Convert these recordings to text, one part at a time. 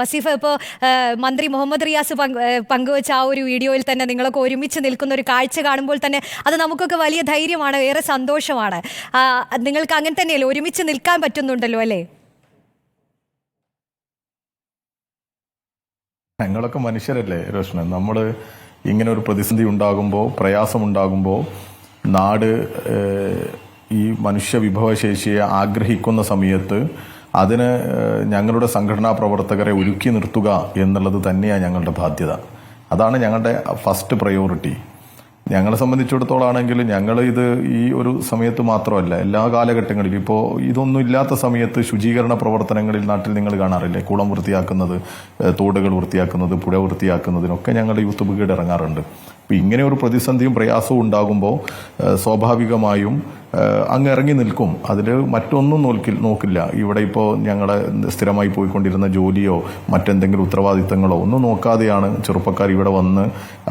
വസീഫ് ഇപ്പോൾ മന്ത്രി മുഹമ്മദ് റിയാസ് പങ്കുവെച്ച ആ ഒരു വീഡിയോയിൽ തന്നെ നിങ്ങളൊക്കെ ഒരുമിച്ച് നിൽക്കുന്ന ഒരു കാഴ്ച കാണുമ്പോൾ തന്നെ അത് നമുക്കൊക്കെ വലിയ ധൈര്യമാണ് ഏറെ സന്തോഷമാണ്. നിങ്ങൾക്ക് അങ്ങനെ തന്നെയല്ലേ? ഒരുമിച്ച് നിൽക്കാൻ പറ്റുന്നുണ്ടല്ലോ അല്ലേ? ഞങ്ങളൊക്കെ മനുഷ്യരല്ലേ രോഷന് നമ്മൾ ഇങ്ങനെ ഒരു പ്രതിസന്ധി ഉണ്ടാകുമ്പോൾ പ്രയാസമുണ്ടാകുമ്പോൾ നാട് ഈ മനുഷ്യ വിഭവശേഷിയെ ആഗ്രഹിക്കുന്ന സമയത്ത് അതിന് ഞങ്ങളുടെ സംഘടനാ പ്രവർത്തകരെ ഒരുക്കി നിർത്തുക എന്നുള്ളത് തന്നെയാണ് ഞങ്ങളുടെ ബാധ്യത. അതാണ് ഞങ്ങളുടെ ഫസ്റ്റ് പ്രയോറിറ്റി ഞങ്ങളെ സംബന്ധിച്ചിടത്തോളം ആണെങ്കിൽ ഞങ്ങൾ ഇത് ഈ ഒരു സമയത്ത് മാത്രമല്ല എല്ലാ കാലഘട്ടങ്ങളിലും. ഇപ്പോൾ ഇതൊന്നും ഇല്ലാത്ത സമയത്ത് ശുചീകരണ പ്രവർത്തനങ്ങളിൽ നാട്ടിൽ നിങ്ങൾ കാണാറില്ലേ? കുളം വൃത്തിയാക്കുന്നത് തോടുകൾ വൃത്തിയാക്കുന്നത് പുഴ വൃത്തിയാക്കുന്നതിനൊക്കെ ഞങ്ങൾ യൂത്ത് ബ്രിഗേഡ് ഇറങ്ങാറുണ്ട്. അപ്പം ഇങ്ങനെ ഒരു പ്രതിസന്ധിയും പ്രയാസവും ഉണ്ടാകുമ്പോൾ സ്വാഭാവികമായും അങ്ങ് ഇറങ്ങി നിൽക്കും. അതിൽ മറ്റൊന്നും നോക്കി നോക്കില്ല. ഇവിടെ ഇപ്പോൾ ഞങ്ങൾ സ്ഥിരമായി പോയിക്കൊണ്ടിരുന്ന ജോലിയോ മറ്റെന്തെങ്കിലും ഉത്തരവാദിത്തങ്ങളോ ഒന്നും നോക്കാതെയാണ് ചെറുപ്പക്കാർ ഇവിടെ വന്ന്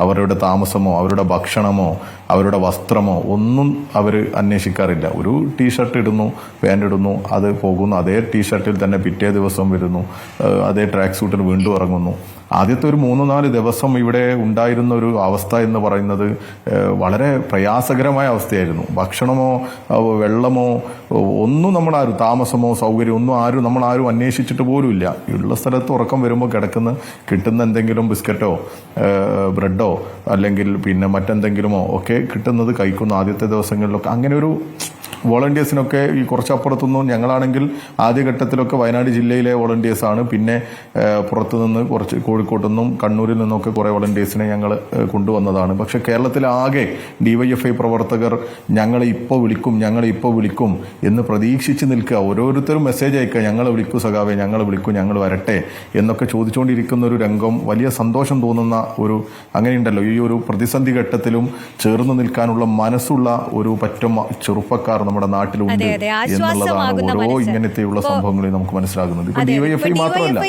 അവരുടെ താമസമോ അവരുടെ ഭക്ഷണമോ അവരുടെ വസ്ത്രമോ ഒന്നും അവർ അന്വേഷിക്കാറില്ല. ഒരു ടീഷർട്ട് ഇടുന്നു പാന്റ് ഇടുന്നു അത് പോകുന്നു. അതേ ടീഷർട്ടിൽ തന്നെ പിറ്റേ ദിവസം വരുന്നു. അതേ ട്രാക്ക് സൂട്ടിൽ വീണ്ടും ഇറങ്ങുന്നു. ആദ്യത്തെ ഒരു മൂന്ന് നാല് ദിവസം ഇവിടെ ഉണ്ടായിരുന്ന ഒരു അവസ്ഥ എന്ന് പറയുന്നത് വളരെ പ്രയാസകരമായ അവസ്ഥയായിരുന്നു. ഭക്ഷണമോ വെള്ളമോ ഒന്നും നമ്മളാരും താമസമോ സൗകര്യം ഒന്നും ആരും നമ്മളാരും അന്വേഷിച്ചിട്ട് പോലുമില്ല. ഉള്ള സ്ഥലത്ത് ഉറക്കം വരുമ്പോൾ കിടക്കുന്ന കിട്ടുന്ന എന്തെങ്കിലും ബിസ്ക്കറ്റോ ബ്രെഡോ അല്ലെങ്കിൽ പിന്നെ മറ്റെന്തെങ്കിലുമോ ഒക്കെ കിട്ടുന്നത് കഴിക്കുന്നു ആദ്യത്തെ ദിവസങ്ങളിലൊക്കെ. അങ്ങനെ ഒരു വോളണ്ടിയേഴ്സിനൊക്കെ ഈ കുറച്ചപ്പുറത്തുനിന്നും ഞങ്ങളാണെങ്കിൽ ആദ്യഘട്ടത്തിലൊക്കെ വയനാട് ജില്ലയിലെ വോളണ്ടിയേഴ്സാണ്. പിന്നെ പുറത്തുനിന്ന് കുറച്ച് കോഴിക്കോട്ടു നിന്നും കണ്ണൂരിൽ നിന്നൊക്കെ കുറേ വോളണ്ടിയേഴ്സിനെ ഞങ്ങൾ കൊണ്ടുവന്നതാണ്. പക്ഷേ കേരളത്തിലാകെ ഡിവൈഎഫ്ഐ പ്രവർത്തകർ ഞങ്ങളെ ഇപ്പോൾ വിളിക്കും ഞങ്ങളെ ഇപ്പോൾ വിളിക്കും എന്ന് പ്രതീക്ഷിച്ച് നിൽക്കുക. ഓരോരുത്തരും മെസ്സേജ് അയക്കുക ഞങ്ങളെ വിളിക്കൂ സഖാവെ ഞങ്ങളെ വിളിക്കൂ ഞങ്ങൾ വരട്ടെ എന്നൊക്കെ ചോദിച്ചുകൊണ്ടിരിക്കുന്ന ഒരു രംഗം വലിയ സന്തോഷം തോന്നുന്ന ഒരു അങ്ങനെയുണ്ടല്ലോ. ഈ ഒരു പ്രതിസന്ധി ഘട്ടത്തിലും ചേർന്ന് നിൽക്കാനുള്ള മനസ്സുള്ള ഒരു പറ്റം ചെറുപ്പക്കാർ നമ്മുടെ നാട്ടിലുണ്ട്. എന്നുള്ളതാണ് ഓരോ. ഇങ്ങനത്തെയുള്ള സംഭവങ്ങളിൽ നമുക്ക് മനസ്സിലാകുന്നത് ഇപ്പൊ ഡിവൈഎഫ്ഐ മാത്രമല്ല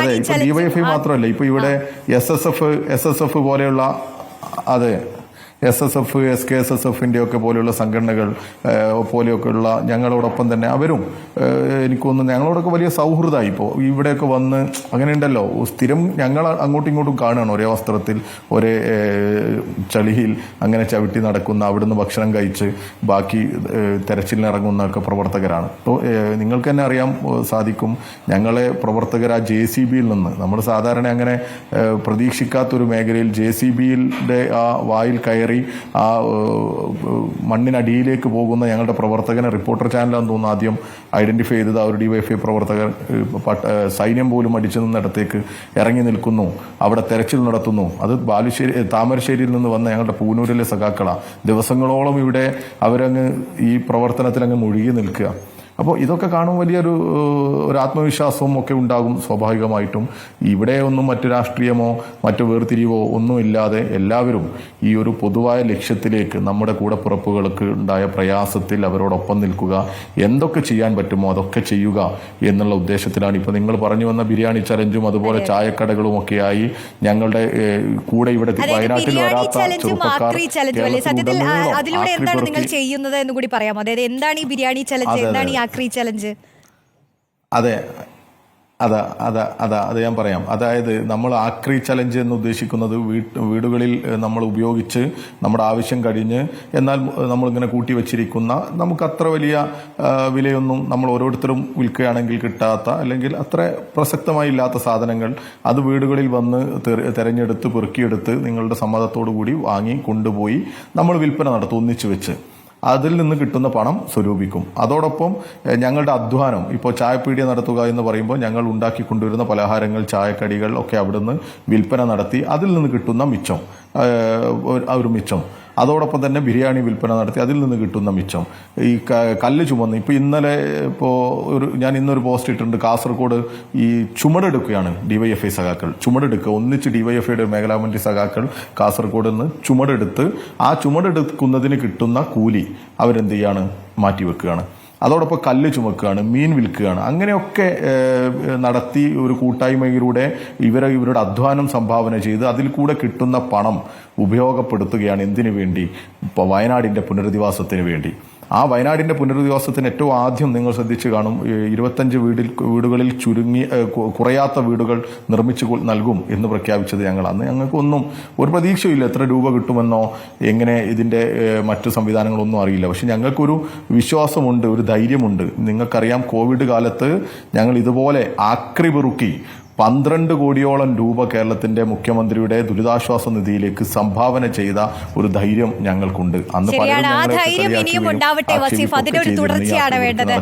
അതെ ഇപ്പൊ ഡിവൈഎഫ്ഐ മാത്രമല്ല ഇപ്പൊ ഇവിടെ S S F S S F പോലെയുള്ള അതെ S S F S K S S എഫിന്റെ ഒക്കെ പോലെയുള്ള സംഘടനകൾ പോലെയൊക്കെയുള്ള ഞങ്ങളോടൊപ്പം തന്നെ അവരും എനിക്കൊന്ന് ഞങ്ങളോടൊക്കെ വലിയ സൗഹൃദമായി ഇപ്പോൾ. ഇവിടെയൊക്കെ വന്ന് അങ്ങനെ ഉണ്ടല്ലോ സ്ഥിരം ഞങ്ങൾ അങ്ങോട്ടും ഇങ്ങോട്ടും കാണുകയാണ്. ഒരേ വസ്ത്രത്തിൽ ഒരേ ചളിയിൽ അങ്ങനെ ചവിട്ടി നടക്കുന്ന അവിടുന്ന് ഭക്ഷണം കഴിച്ച് ബാക്കി തെരച്ചിലിനിറങ്ങുന്ന ഒക്കെ പ്രവർത്തകരാണ്. അപ്പോൾ നിങ്ങൾക്ക് തന്നെ അറിയാൻ സാധിക്കും ഞങ്ങളെ പ്രവർത്തകർ ആ ജെ സി ബിയിൽ നിന്ന് നമ്മൾ സാധാരണ അങ്ങനെ പ്രതീക്ഷിക്കാത്തൊരു മേഖലയിൽ ജെ സി ബിയിലെ ആ വായിൽ കയറി ആ ഏഹ്, മണ്ണിനടിയിലേക്ക് പോകുന്ന ഞങ്ങളുടെ പ്രവർത്തകനെ റിപ്പോർട്ടർ ചാനലാണെന്ന് തോന്നുന്നു ആദ്യം ഐഡന്റിഫൈ ചെയ്തത് ആ ഒരു ഡിവൈഎഫ്ഐ പ്രവർത്തകർ സൈന്യം പോലും അടിച്ചു നിന്നിടത്തേക്ക് ഇറങ്ങി നിൽക്കുന്നു. അവിടെ തെരച്ചിൽ നടത്തുന്നു. അത് ബാലുശ്ശേരി താമരശ്ശേരിയിൽ നിന്ന് വന്ന ഞങ്ങളുടെ പൂനൂരിലെ സഖാക്കളാണ് ദിവസങ്ങളോളം ഇവിടെ അവരങ്ങ് ഈ പ്രവർത്തനത്തിലങ്ങ് മുഴുകി നിൽക്കുക. അപ്പോൾ ഇതൊക്കെ കാണുമ്പോൾ വലിയൊരു ഒരു ആത്മവിശ്വാസവും ഒക്കെ ഉണ്ടാകും സ്വാഭാവികമായിട്ടും. ഇവിടെ ഒന്നും മറ്റു രാഷ്ട്രീയമോ മറ്റു വേർതിരിവോ ഒന്നും ഇല്ലാതെ എല്ലാവരും ഈ ഒരു പൊതുവായ ലക്ഷ്യത്തിലേക്ക് നമ്മുടെ കൂടപ്പിറപ്പുകൾക്ക് ഉണ്ടായ പ്രയാസത്തിൽ അവരോടൊപ്പം നിൽക്കുക. എന്തൊക്കെ ചെയ്യാൻ പറ്റുമോ അതൊക്കെ ചെയ്യുക എന്നുള്ള ഉദ്ദേശത്തിലാണ്. ഇപ്പോൾ നിങ്ങൾ പറഞ്ഞു വന്ന ബിരിയാണി ചലഞ്ചും അതുപോലെ ചായക്കടകളും ഒക്കെയായി ഞങ്ങളുടെ കൂടെ ഇവിടെ വയനാട്ടിൽ വരാത്ത ചെറുപ്പക്കാർ അതിലൂടെ എന്താണ് നിങ്ങൾ ചെയ്യുന്നത് എന്ന് കൂടി പറയാം അതായത് എന്താണ് ഈ ബിരിയാണി ചലഞ്ച്. എന്താണ് ഈ ആക്രി ചലഞ്ച് അതെ. അതാ അതാ അതാ അത് ഞാൻ പറയാം. അതായത് നമ്മൾ ആക്രി ചലഞ്ച് എന്ന് ഉദ്ദേശിക്കുന്നത് വീടുകളിൽ നമ്മൾ ഉപയോഗിച്ച് നമ്മുടെ ആവശ്യം കഴിഞ്ഞ് എന്നാൽ നമ്മൾ ഇങ്ങനെ കൂട്ടി വെച്ചിരിക്കുന്ന നമുക്ക് അത്ര വലിയ വിലയൊന്നും നമ്മൾ ഓരോരുത്തരും വിൽക്കുകയാണെങ്കിൽ കിട്ടാത്ത അല്ലെങ്കിൽ അത്ര പ്രസക്തമായി ഇല്ലാത്ത സാധനങ്ങൾ അത് വീടുകളിൽ വന്ന് തെരഞ്ഞെടുത്ത് പെറുക്കിയെടുത്ത് നിങ്ങളുടെ സമ്മതത്തോടു കൂടി വാങ്ങി കൊണ്ടുപോയി നമ്മൾ വിൽപ്പന നടത്തും ഒന്നിച്ചു വെച്ച്. അതിൽ നിന്ന് കിട്ടുന്ന പണം സ്വരൂപിക്കും. അതോടൊപ്പം ഞങ്ങളുടെ അധ്വാനം ഇപ്പോൾ ചായപ്പീടിയ നടത്തുക എന്ന് പറയുമ്പോൾ ഞങ്ങൾ ഉണ്ടാക്കി കൊണ്ടുവരുന്ന പലഹാരങ്ങൾ ചായക്കടികൾ ഒക്കെ അവിടുന്ന് വിൽപ്പന നടത്തി അതിൽ നിന്ന് കിട്ടുന്ന മിച്ചം ഒരു- മിച്ചം. അതോടൊപ്പം തന്നെ ബിരിയാണി വിൽപ്പന നടത്തി അതിൽ നിന്ന് കിട്ടുന്ന മിച്ചം. ഈ കല്ല് ചുമന്ന് ഇപ്പോൾ ഇന്നലെ ഇപ്പോൾ ഒരു ഞാൻ ഇന്നൊരു പോസ്റ്റ് ഇട്ടിട്ടുണ്ട് കാസർഗോഡ് ഈ ചുമടെടുക്കുകയാണ് ഡിവൈഎഫ്ഐ സഖാക്കൾ. ചുമടെടുക്കുക ഒന്നിച്ച് ഡിവൈഎഫ്ഐയുടെ മേഖലാമന്ത്രി സഖാക്കൾ കാസർഗോഡ് നിന്ന് ചുമടെടുത്ത് ആ ചുമടെടുക്കുന്നതിന് കിട്ടുന്ന കൂലി അവരെന്ത് ചെയ്യാണ്? മാറ്റിവെക്കുകയാണ്. അതോടൊപ്പം കല്ല് ചുമക്കുകയാണ് മീൻ വിൽക്കുകയാണ്. അങ്ങനെയൊക്കെ നടത്തി ഒരു കൂട്ടായ്മയിലൂടെ ഇവരെ ഇവരുടെ അധ്വാനം സംഭാവന ചെയ്ത് അതിൽ കൂടെ കിട്ടുന്ന പണം ഉപയോഗപ്പെടുത്തുകയാണ് എന്തിനു വേണ്ടി? ഇപ്പോൾ വയനാടിന്റെ പുനരധിവാസത്തിന് വേണ്ടി. ആ വയനാടിന്റെ പുനരധിവാസത്തിന് ഏറ്റവും ആദ്യം നിങ്ങൾ ശ്രദ്ധിച്ചു കാണും ഇരുപത്തഞ്ച് വീടിൽ വീടുകളിൽ ചുരുങ്ങി കുറയാത്ത വീടുകൾ നിർമ്മിച്ചു നൽകും എന്ന് പ്രഖ്യാപിച്ചത് ഞങ്ങൾ അന്ന് ഞങ്ങൾക്കൊന്നും ഒരു പ്രതീക്ഷയില്ല എത്ര രൂപ കിട്ടുമെന്നോ എങ്ങനെ ഇതിന്റെ ഏഹ്, മറ്റു സംവിധാനങ്ങളൊന്നും അറിയില്ല. പക്ഷെ ഞങ്ങൾക്കൊരു വിശ്വാസമുണ്ട് ഒരു ധൈര്യമുണ്ട്. നിങ്ങൾക്കറിയാം കോവിഡ് കാലത്ത് ഞങ്ങൾ ഇതുപോലെ ആക്രി പെറുക്കി പന്ത്രണ്ട് കോടിയോളം രൂപ കേരളത്തിന്റെ മുഖ്യമന്ത്രിയുടെ ദുരിതാശ്വാസ നിധിയിലേക്ക് സംഭാവന ചെയ്ത ഒരു ധൈര്യം ഞങ്ങൾക്കുണ്ട്. അന്ന് പലരും ഒരു തുടർച്ചയാണ് വേണ്ടത്.